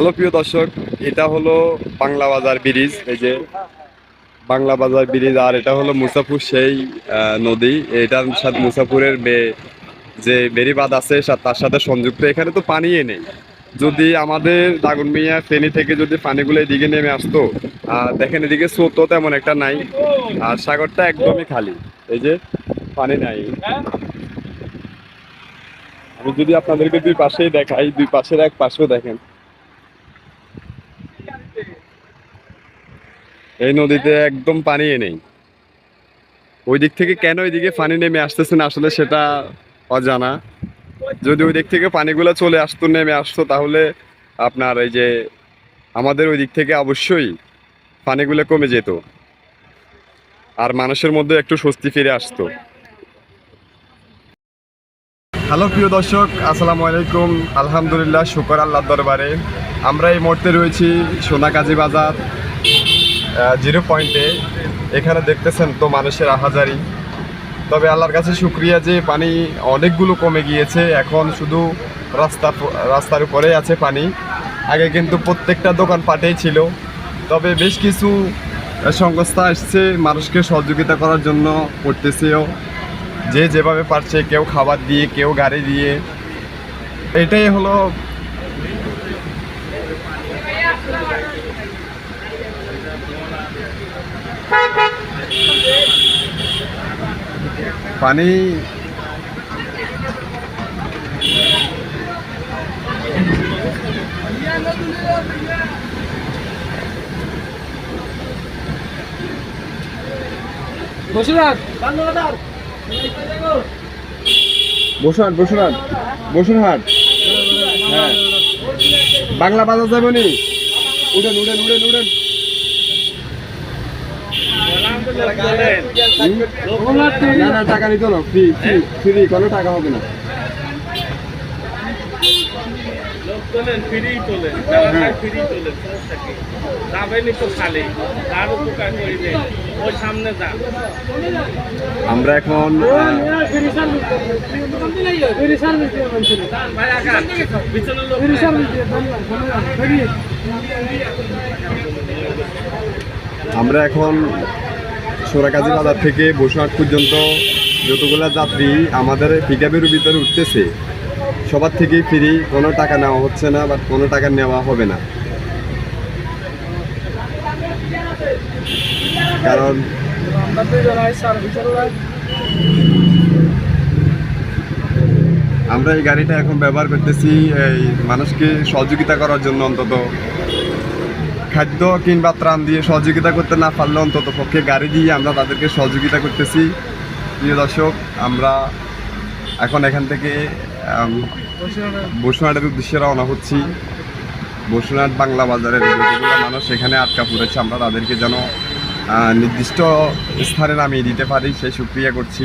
Hello, প্রিয় দর্শক, এটা হলো বাংলা বাজার ব্রিজ, এই যে বাংলা বাজার ব্রিজ, আর এটা হলো মুসাফুর সেই নদী। এটার সাথে মুসাফুরের যে বেরিবাদ আছে তার সাথে সংযুক্ত। এখানে তো পানিই নেই। যদি আমাদের দাগনমিয়া ফেনি থেকে যদি পানিগুলো এদিকে নেমে আসতো, আর দেখেন এদিকে স্রোতও তেমন একটা নাই, আর সাগরটা একদমই খালি। এই যে পানি নাই। আমি যদি আপনাদেরকে দুই পাশেই দেখাই, দুই পাশের এক পাশেও দেখেন এই নদীতে একদম পানি নেই। ওই দিক থেকে কেন ওইদিকে পানি নেমে আসতেছে না আসলে সেটা অজানা। যদি ওই দিক থেকে পানিগুলো চলে আসতো, নেমে আসতো, তাহলে আপনার এই যে আমাদের ওই দিক থেকে অবশ্যই পানিগুলো কমে যেত। আর মানুষের মধ্যে একটু স্বস্তি ফিরে আসতো। হ্যালো, প্রিয় দর্শক, আসসালামু আলাইকুম। আলহামদুলিল্লাহ, শুকর আল্লাহ দরবারে। আমরা এই মুহূর্তে রয়েছি সোনাকাজি বাজার। জিরো পয়েন্টে এখানে দেখতেছেন তো মানুষের আহাজারি। তবে আল্লাহর কাছে শুক্রিয়া যে পানি অনেকগুলো কমে গিয়েছে, এখন শুধু রাস্তা রাস্তার উপরে আছে পানি। আগে কিন্তু প্রত্যেকটা দোকান পাটেই ছিল। তবে বেশ কিছু সংস্থা আসছে মানুষকে সহযোগিতা করার জন্য করতেছেও। যে যেভাবে পারছে, কেউ খাবার দিয়ে, কেউ গাড়ি দিয়ে। এটাই হলো পানি বসুনহাট বসুনহাট বসুনহাট হ্যাঁ। বাংলা বাজার যাবে নি উঠেন উঠেন উঠেন উঠেন। না না টাকা নিত না ফ্রি ফ্রি ফ্রি কোনো টাকা হবে না লোক। তোলেন ফ্রি তোলেন ফ্রি তোলেন যাবেনই তো খালি তার উপকার করিবে ওই সামনে যান আমরা এখন আমরা এখন সোরাকাজি বাজার থেকে বসুরহাট পর্যন্ত যতগুলা যাত্রী আমাদের পিকআপের ভিতরে উঠতেছে, সবার থেকেই ফ্রি কোনো টাকা নেওয়া হচ্ছে না বা কোনো টাকা নেওয়া হবে না। কারণ আমরা এই গাড়িটা এখন ব্যবহার করতেছি, এই মানুষকে সহযোগিতা করার জন্য অন্তত। খাদ্য কিংবা ত্রাণ দিয়ে সহযোগিতা করতে না পারলে অন্তত পক্ষে গাড়ি দিয়ে আমরা তাদেরকে সহযোগিতা করতেছি। প্রিয় দর্শক আমরা এখন এখান থেকে আম, বসুরহাটের উদ্দেশ্যে রওনা হচ্ছি। বসুরহাট বাংলা বাজারের যতগুলো মানুষ এখানে আটকা পড়েছে আমরা তাদেরকে যেন নির্দিষ্ট স্থানে নামিয়ে দিতে পারি সেই সুক্রিয়া করছি।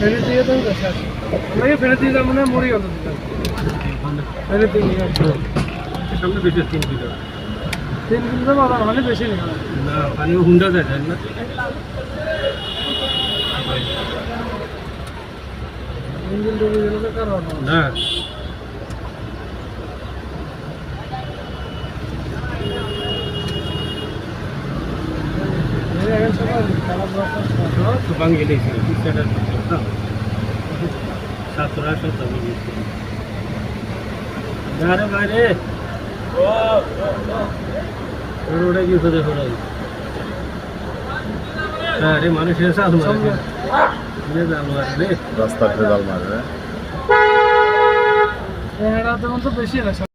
ফেলে দিয়ে তো শেষ আমাকে ফেলে দিয়ে যাব না মরি গেল। ফেলে দিয়ে নিয়ে আসব সামনে বেশি তিন কিলো তিন কিলো বলা মানে বেশি নেই না পানি হুন্ডা যায় না? ইঞ্জিন ডুবে গেলে কারণ না। রাস্তা সুপাং গেলে সাতরা সত্তর আরে বাইরে রোডে গিয়ে ফেলে ফেলে হ্যাঁ রে মানুষের সাথ মারে রে রাস্তার ভেজাল মারে এরা তো বেশি না